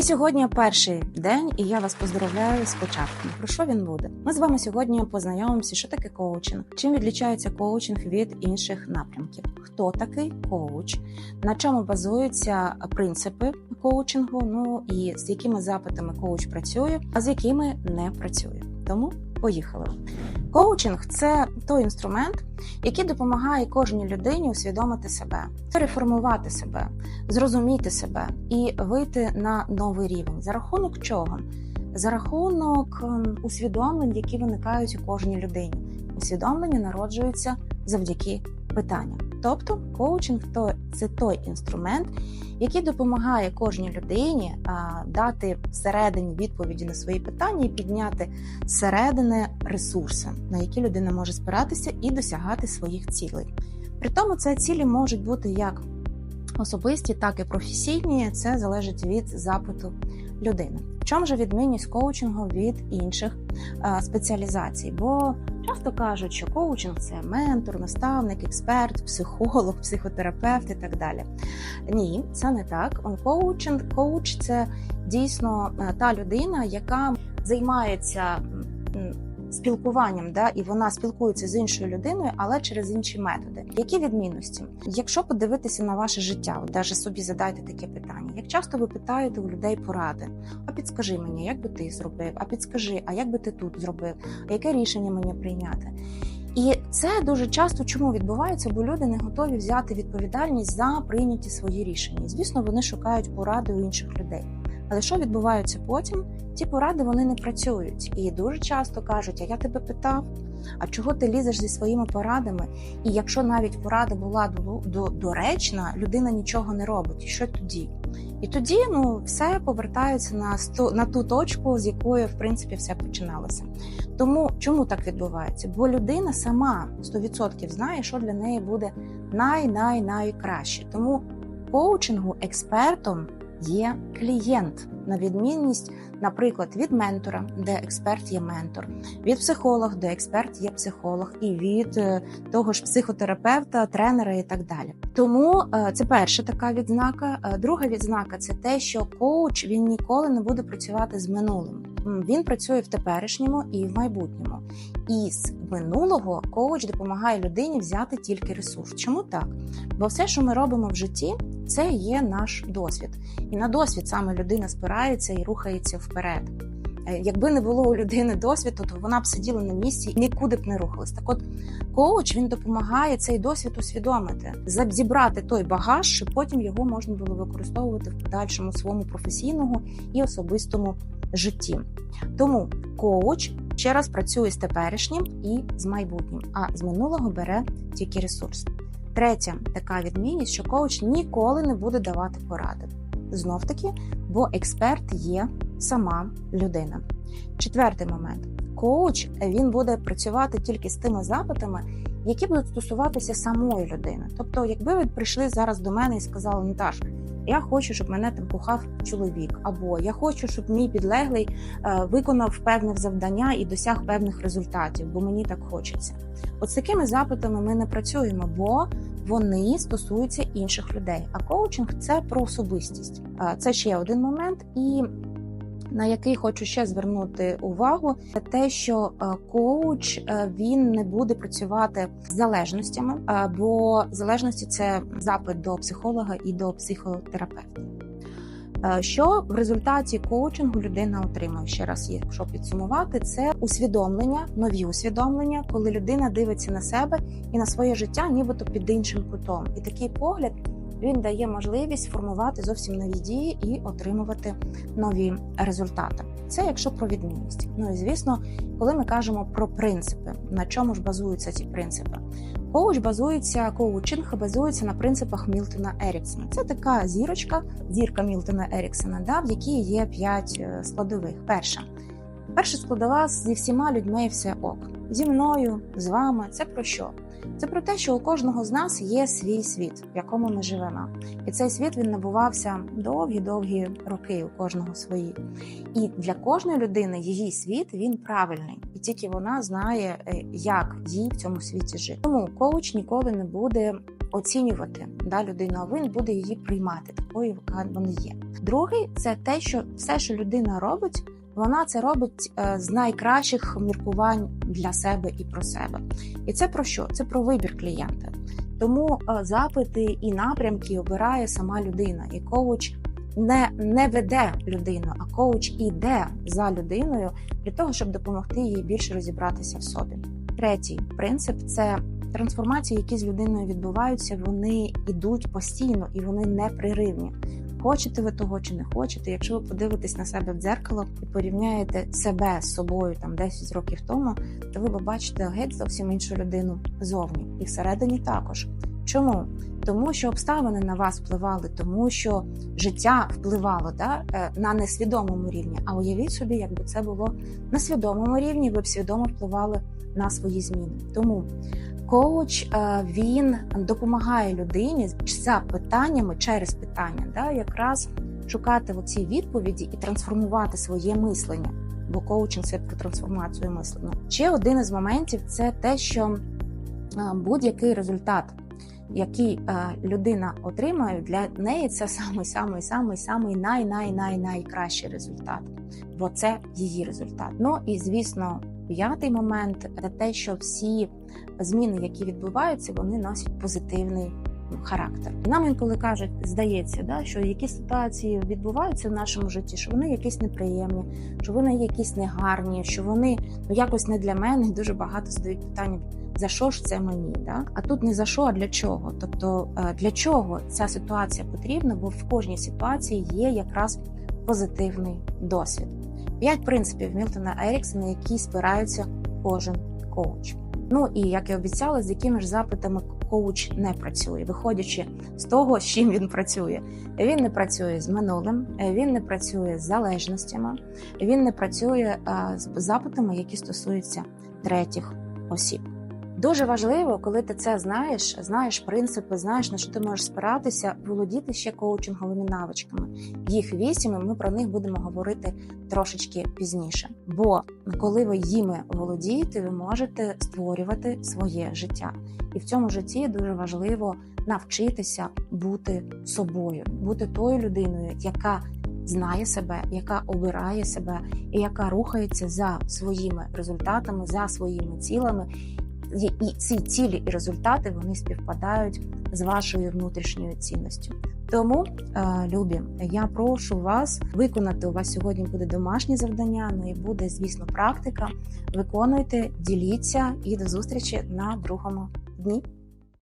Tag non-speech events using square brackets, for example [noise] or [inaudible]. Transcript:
І сьогодні перший день, і я вас поздравляю з початком. Про що він буде? Ми з вами сьогодні познайомимося, що таке коучинг, чим відлічається коучинг від інших напрямків, хто такий коуч, на чому базуються принципи коучингу, ну і з якими запитами коуч працює, а з якими не працює. Тому поїхали. Коучинг це той інструмент, який допомагає кожній людині усвідомити себе, реформувати себе, зрозуміти себе і вийти на новий рівень. За рахунок чого? За рахунок ем, усвідомлень, які виникають у кожній людині. Усвідомлення народжуються завдяки питанням. Тобто, коучинг то це той інструмент, який допомагає кожній людині дати всередині відповіді на свої питання і підняти зсередини ресурси, на які людина може спиратися і досягати своїх цілей. При тому це цілі можуть бути як особисті, так і професійні. Це залежить від запиту людини. В чому же відмінність коучингу від інших спеціалізацій? Бо часто кажуть, що коучинг це ментор, наставник, експерт, психолог, [laughs] психотерапевт і так далі. Ні, це не так. Коучинг, коуч це дійсно е, та людина, яка займається спілкуванням, да, і вона спілкується з іншою людиною, але через інші методи. Які відмінності? Якщо подивитися на ваше життя, от даже собі задайте таке питання: як часто ви питаєте у людей поради? А підскажи мені, як би ти зробив? А підскажи, а як би ти тут зробив? А яке рішення мені прийняти? І це дуже часто чому відбувається, бо люди не готові взяти відповідальність за прийняті свої рішення. Звісно, вони шукають поради у інших людей. Але що відбувається потім? Ті поради вони не працюють і дуже часто кажуть: а я тебе питав, а чого ти лізеш зі своїми порадами? І якщо навіть порада була до, до, доречна, людина нічого не робить. І що тоді? І тоді ну все повертається на сто на ту точку, з якої в принципі все починалося. Тому чому так відбувається? Бо людина сама 100% знає, що для неї буде най-най-найкраще. Тому коучингу експертом є клієнт на відмінність, наприклад, від ментора, де експерт є ментор, від психолога, де експерт є психолог, і від е, того ж психотерапевта, тренера і так далі. Тому е, це перша така відзнака. Е, Друга відзнака це те, що коуч він ніколи не буде працювати з минулим. Він працює в теперішньому і в майбутньому. І з минулого коуч допомагає людині взяти тільки ресурс. Чому так? Бо все, що ми робимо в житті, це є наш досвід, і на досвід саме людина спирається і рухається вперед. Е, Якби не було у людини досвіду, то вона б сиділа на місці і нікуди б не рухалась. Так, от коуч він допомагає цей досвід усвідомити, зібрати той багаж, щоб потім його можна було використовувати в подальшому своєму професійному і особистому житті. Тому коуч ще раз працює з теперішнім і з майбутнім, а з минулого бере тільки ресурс. Третя така відмінність, що коуч ніколи не буде давати поради. Знов таки, бо експерт є сама людина. Четвертий момент: коуч він буде працювати тільки з тими запитами, які будуть стосуватися самої людини. Тобто, якби ви прийшли зараз до мене і сказали, Наташ, я хочу, щоб мене там кохав чоловік, або я хочу, щоб мій підлеглий е, виконав певне завдання і досяг певних результатів, бо мені так хочеться. От з такими запитами ми не працюємо, бо вони стосуються інших людей. А коучинг це про особистість. Це ще один момент, і на який хочу ще звернути увагу, це те, що коуч е, він не буде працювати з залежностями, бо залежності це запит до психолога і до психотерапевта. Е, Що в результаті коучингу людина отримує ще раз, якщо підсумувати, це усвідомлення, нові усвідомлення, коли людина дивиться на себе і на своє життя, нібито під іншим кутом. І такий погляд він дає можливість формувати зовсім нові дії і отримувати нові результати. Це якщо про відмінність. Ну і звісно, коли ми кажемо про принципи, на чому ж базуються ці принципи? Коуч базується, коучинг базується на принципах Мілтона Еріксона. Це така зірочка, зірка Мілтона Еріксона, да, в якій є п'ять е, складових. Перша. Перша складова зі всіма людьми все ок. Зі мною, з вами. Це про що? Це про те, що у кожного з нас є свій світ, в якому ми живемо. І цей світ він набувався довгі-довгі роки, у кожного свої. І для кожної людини її світ він правильний, і тільки вона знає, е, як їй в цьому світі жити. Тому коуч ніколи не буде оцінювати да, людину, а він буде її приймати такою, яка вона є. Другий це те, що все, що людина робить, вона це робить е, з найкращих міркувань для себе і про себе. І це про що? Це про вибір клієнта. Тому е, запити і напрямки обирає сама людина, і коуч не, не веде людину, а коуч іде за людиною для того, щоб допомогти їй більше розібратися в собі. Третій принцип це трансформації, які з людиною відбуваються, вони йдуть постійно і вони непреривні. Хочете ви того чи не хочете, якщо ви подивитесь на себе в дзеркало і порівняєте себе з собою там 10 років тому, то ви побачите геть зовсім іншу людину зовні і всередині також. Чому? Тому що обставини на вас впливали, тому що життя впливало да, е, на несвідомому рівні. А уявіть собі, якби це було на свідомому рівні, ви б свідомо впливали на свої зміни. Тому коуч е, він допомагає людині за питаннями через питання, да, якраз шукати оці відповіді і трансформувати своє мислення. Бо коучинг це про трансформацію мислення. Ще один із моментів це те, що е, будь-який результат який е, людина отримає, для неї це самий самий самий самий най най най найкращий результат, бо це її результат. Ну і звісно, п'ятий момент це те, що всі зміни, які відбуваються, вони носять позитивний. Характер нам інколи кажуть, здається, да що якісь ситуації відбуваються в нашому житті, що вони якісь неприємні, що вони якісь негарні, що вони ну якось не для мене. Дуже багато задають питання за що ж це мені? Да? А тут не за що, а для чого? Тобто е, для чого ця ситуація потрібна, бо в кожній ситуації є якраз позитивний досвід. П'ять принципів Мілтона Еріксона, які спираються кожен коуч. Ну і як і обіцяла, з якими ж запитами коуч не працює, виходячи з того, з чим він працює. Він не працює з минулим, він не працює з залежностями, він не працює з запитами, які стосуються третіх осіб. Дуже важливо, коли ти це знаєш, знаєш принципи, знаєш на що ти можеш спиратися, володіти ще коучинговими навичками. Їх вісім, і ми про них будемо говорити трошечки пізніше. Бо коли ви їми володієте, ви можете створювати своє життя, і в цьому житті дуже важливо навчитися бути собою, бути тою людиною, яка Знає себе, яка обирає себе і яка рухається за своїми результатами, за своїми цілами, і ці цілі і результати вони співпадають з вашою внутрішньою цінністю. Тому, е, любі, я прошу вас виконати. У вас сьогодні буде домашнє завдання. Ну і буде, звісно, практика. Виконуйте, діліться і до зустрічі на другому дні.